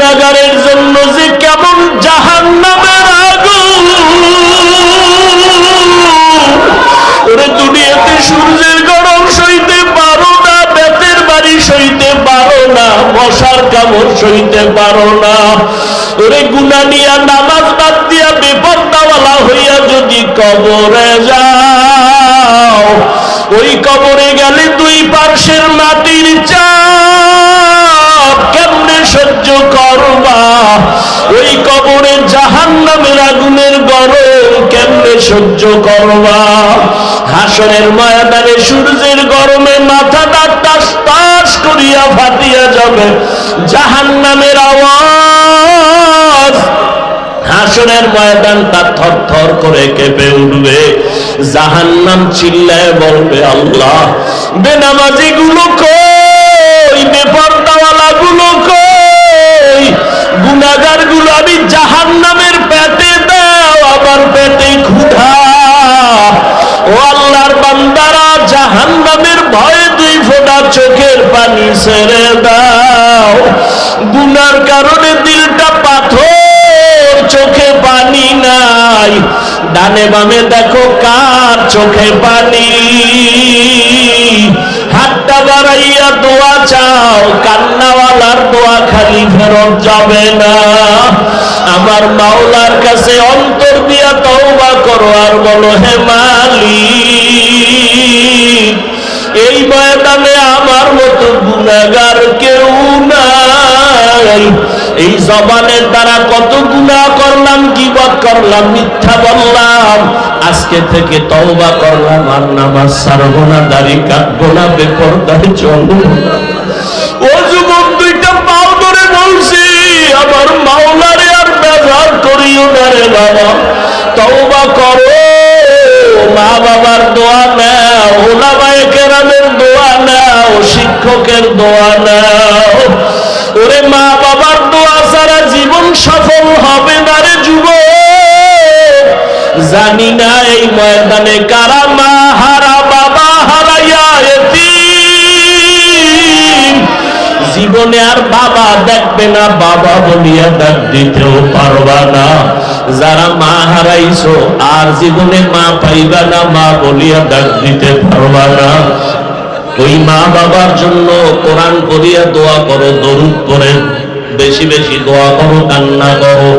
গুনাগারের জন্য যে কেমন জাহান নামের আগুন। ওরে দুনিয়াতে সূর্যের গরম সইতে পারো না, বেতের বাড়ি সইতে পারো না, মশার কামড় সইতে পারো না। ওরে গুনা নিয়া নামাজ বাদ দিয়া বেপর্দাওয়ালা হইয়া যদি কবরে যাও, ওই কবরে গেলে দুই পার্শ্বের মাটির চাপ সহ্য করবা। হাসনের ময়দানে সূর্যের গরমে মাথাটা টাস টাস করিয়া ফাটিয়া যাবে। জাহান নামের আওয়াজ। হাসনের ময়দানটা থর থর করে কেঁপে উঠবে। জাহান্নাম চিল্লায় বলবে, আল্লাহ বেনামাজি গুলো কই জাহান্নামের ভয়ে দুই ফোঁটা চোখের পানি ছেড়ে দাও। গুনার কারণে দিলটা পাথর, চোখে পানি নাই। ডানে বামে দেখো কার চোখে পানি। হাতটা বাড়াইয়া দোয়া চাও, কান্নাওয়ালার দোয়া খালি ফেরত যাবে না। আমার মাওলার কাছে অন্তর দিয়া তওবা করো আর বলো, হে মালিক এই ময়দানে আমার মতো গুনাগার কেউ নাই। এই জবানের দ্বারা কত গুনাহ করলাম গিবত করলাম, মিথ্যা বললাম। আজকে থেকে তওবা করলাম আর নামাজ ছাড়বো না, দাড়ি কাটবো না, বেপরদায় চলবো না। ও যুবক, দুইটা পাও ধরে বলছি, আমার মাওলারে আর ব্যবহার করিও না রে বাবা। তওবা করো মা বাবার দোয়া ওলামায়ে কেরামের দোয়া নাও শিক্ষকের দোয়া নাও। ওরে মা বাবার দোয়া ছাড়া জীবন সফল হবে না রে যুবক। জানি না এই ময়দানে কারা মা হারা, বাবা হারাইয়া এতিম। জীবনে আর বাবা দেখবে না, বাবা বলিয়া ডাক দিতেও পারবা না। যারা মা হারাইছো, আর জীবনে মা পাইবা না, মা বলিয়া ডাক দিতে পারবা না। ওই মা বাবার জন্য কোরআন করিয়া দোয়া করো, দরুদ করে বেশি বেশি দোয়া করো, কান্না করো।